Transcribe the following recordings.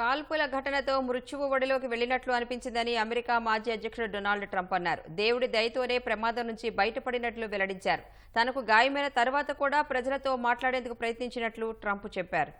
కాల్పుల ఘటనతో మృత్యువు ఒడిలోకి వెళ్ళినట్లు అనిపించిందని అమెరికా మాజీ అధ్యక్షుడు డొనాల్డ్ ట్రంప్ అన్నారు. దేవుడి దయతోనే ప్రమాదం నుంచి బయటపడినట్లు వెల్లడించారు. తనకు గాయమైన తర్వాత కూడా ప్రజలతో మాట్లాడేందుకు ప్రయత్నించినట్లు ట్రంప్ చెప్పారు.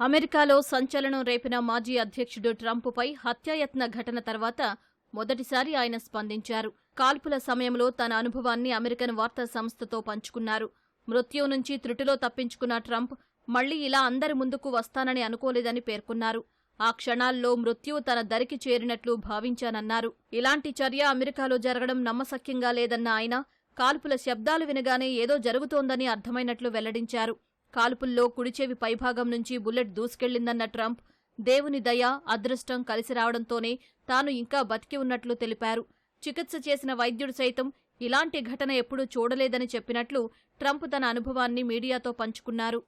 అమెరికాలో సంచలనం రేపిన మాజీ అధ్యక్షుడు ట్రంప్పై హత్యాయత్న ఘటన తర్వాత మొదటిసారి ఆయన స్పందించారు. కాల్పుల సమయంలో తన అనుభవాన్ని అమెరికన్ వార్తా సంస్థతో పంచుకున్నారు. మృత్యువు నుంచి త్రుటిలో తప్పించుకున్న ట్రంప్ మళ్ళీ ఇలా అందరి ముందుకు వస్తానని అనుకోలేదని పేర్కొన్నారు. ఆ క్షణాల్లో మృత్యువు తన దరికి చేరినట్లు భావించానన్నారు. ఇలాంటి చర్య అమెరికాలో జరగడం నమ్మశక్యంగా లేదన్న ఆయన కాల్పుల శబ్దాలు వినగానే ఏదో జరుగుతోందని అర్థమైనట్లు వెల్లడించారు. కాల్పుల్లో కుడిచేవి పైభాగం నుంచి బుల్లెట్ దూసుకెళ్ళిందన్న ట్రంప్ దేవుని దయ అదృష్టం కలిసి రావడంతోనే తాను ఇంకా బతికి ఉన్నట్లు తెలిపారు. చికిత్స చేసిన వైద్యుడు సైతం ఇలాంటి ఘటన ఎప్పుడూ చూడలేదని చెప్పినట్లు ట్రంప్ తన అనుభవాన్ని మీడియాతో పంచుకున్నారు.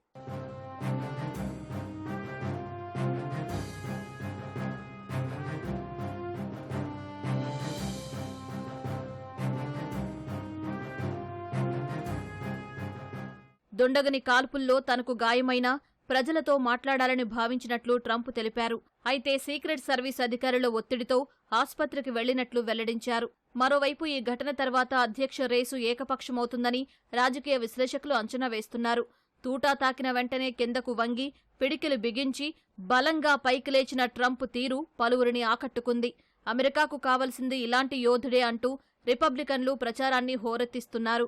దుండగని కాల్పుల్లో తనకు గాయమైనా ప్రజలతో మాట్లాడాలని భావించినట్లు ట్రంప్ తెలిపారు. అయితే సీక్రెట్ సర్వీస్ అధికారుల ఒత్తిడితో ఆస్పత్రికి వెళ్ళినట్లు వెల్లడించారు. మరోవైపు ఈ ఘటన తర్వాత అధ్యక్ష రేసు ఏకపక్షమవుతుందని రాజకీయ విశ్లేషకులు అంచనా వేస్తున్నారు. తూటా తాకిన వెంటనే కిందకు వంగి పిడికిలు బిగించి బలంగా పైకి లేచిన ట్రంప్ తీరు పలువురిని ఆకట్టుకుంది. అమెరికాకు కావలసింది ఇలాంటి యోధుడే అంటూ రిపబ్లికన్లు ప్రచారాన్ని హోరెత్తిస్తున్నారు.